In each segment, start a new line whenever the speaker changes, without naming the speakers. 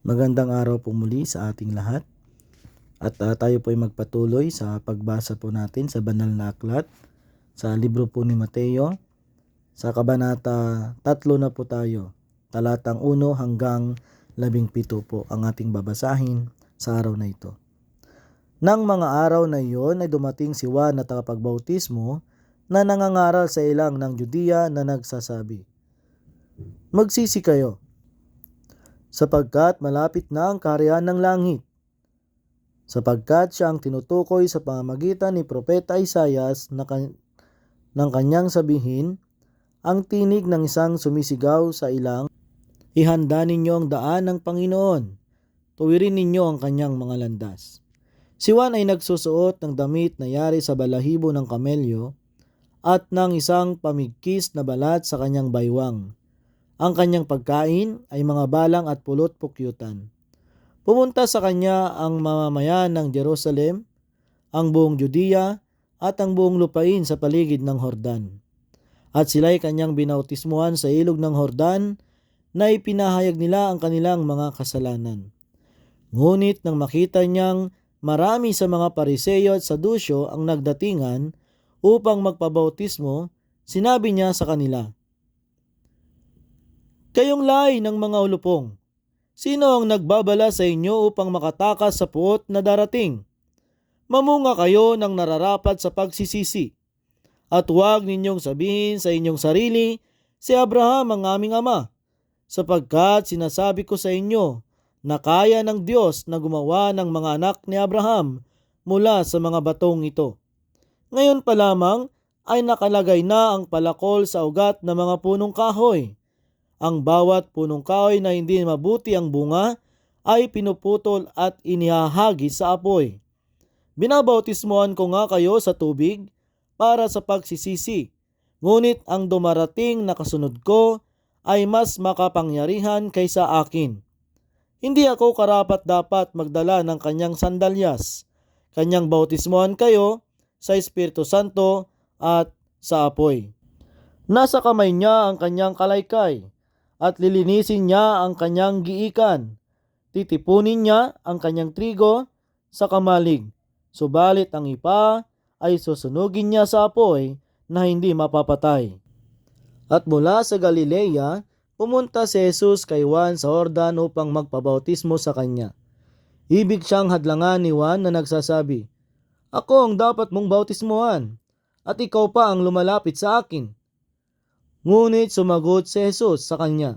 Magandang araw po muli sa ating lahat. At ah, tayo po ay magpatuloy sa pagbasa po natin sa banal na aklat sa libro po ni Mateo. Sa kabanata tatlo na po tayo. Talatang 1 hanggang 17 po ang ating babasahin sa araw na ito. Nang mga araw na iyon ay dumating si Juan na tagapagbautismo na nangangaral sa ilang ng Judea na nagsasabi, Magsisi kayo, sapagkat malapit na ang kaharian ng langit. Sapagkat siya ang tinutukoy sa pamamagitan ni Propeta Isayas na kan- ng kanyang sabihin, ang tinig ng isang sumisigaw sa ilang, ihanda ninyo ang daan ng Panginoon, tuwirin ninyo ang kanyang mga landas. Si Juan ay nagsusuot ng damit na yari sa balahibo ng kamelyo at ng isang pamigkis na balat sa kanyang baywang. Ang kanyang pagkain ay mga balang at pulot pukyutan. Pumunta sa kanya ang mamamayan ng Jerusalem, ang buong Judea at ang buong lupain sa paligid ng Hordan. At sila'y kanyang binautismuhan sa ilog ng Hordan na ipinahayag nila ang kanilang mga kasalanan. Ngunit nang makita niyang marami sa mga pariseyo at sadusyo ang nagdatingan upang magpabautismo, sinabi niya sa kanila, Kayong lay ng mga ulupong, sino ang nagbabala sa inyo upang makatakas sa puot na darating? Mamunga kayo ng nararapat sa pagsisisi. At huwag ninyong sabihin sa inyong sarili, si Abraham ang aming ama, sapagkat sinasabi ko sa inyo na kaya ng Diyos na gumawa ng mga anak ni Abraham mula sa mga batong ito. Ngayon pa lamang ay nakalagay na ang palakol sa ugat ng mga punong kahoy. Ang bawat punong kahoy na hindi mabuti ang bunga ay pinuputol at inihahagi sa apoy. Binabautismohan ko nga kayo sa tubig para sa pagsisisi. Ngunit ang dumarating na kasunod ko ay mas makapangyarihan kaysa akin. Hindi ako karapat dapat magdala ng kanyang sandalyas. Kanyang bautismohan kayo sa Espiritu Santo at sa apoy. Nasa kamay niya ang kanyang kalaykay at lilinisin niya ang kanyang giikan. Titipunin niya ang kanyang trigo sa kamalig. Subalit ang ipa ay susunugin niya sa apoy na hindi mapapatay. At mula sa Galilea, pumunta si Jesus kay Juan sa Jordan upang magpabautismo sa kanya. Ibig siyang hadlangan ni Juan na nagsasabi, Ako ang dapat mong bautismuhan, at ikaw pa ang lumalapit sa akin. Ngunit sumagot si Jesus sa kanya,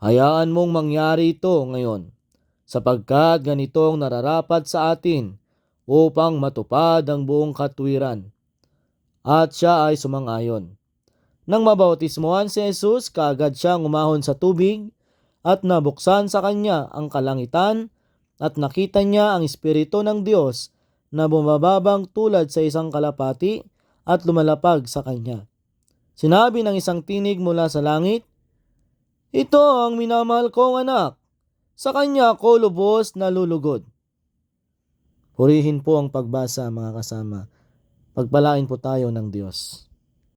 Hayaan mong mangyari ito ngayon, sapagkat ganitong nararapat sa atin upang matupad ang buong katwiran. At siya ay sumangayon. Nang mabautismuhan si Jesus, kaagad siyang umahon sa tubig at nabuksan sa kanya ang kalangitan at nakita niya ang Espiritu ng Diyos na bumababang tulad sa isang kalapati at lumalapag sa kanya. Sinabi ng isang tinig mula sa langit, Ito ang minamahal kong anak, sa kanya ako lubos na lulugod. Purihin po ang pagbasa mga kasama. Pagpalain po tayo ng Diyos.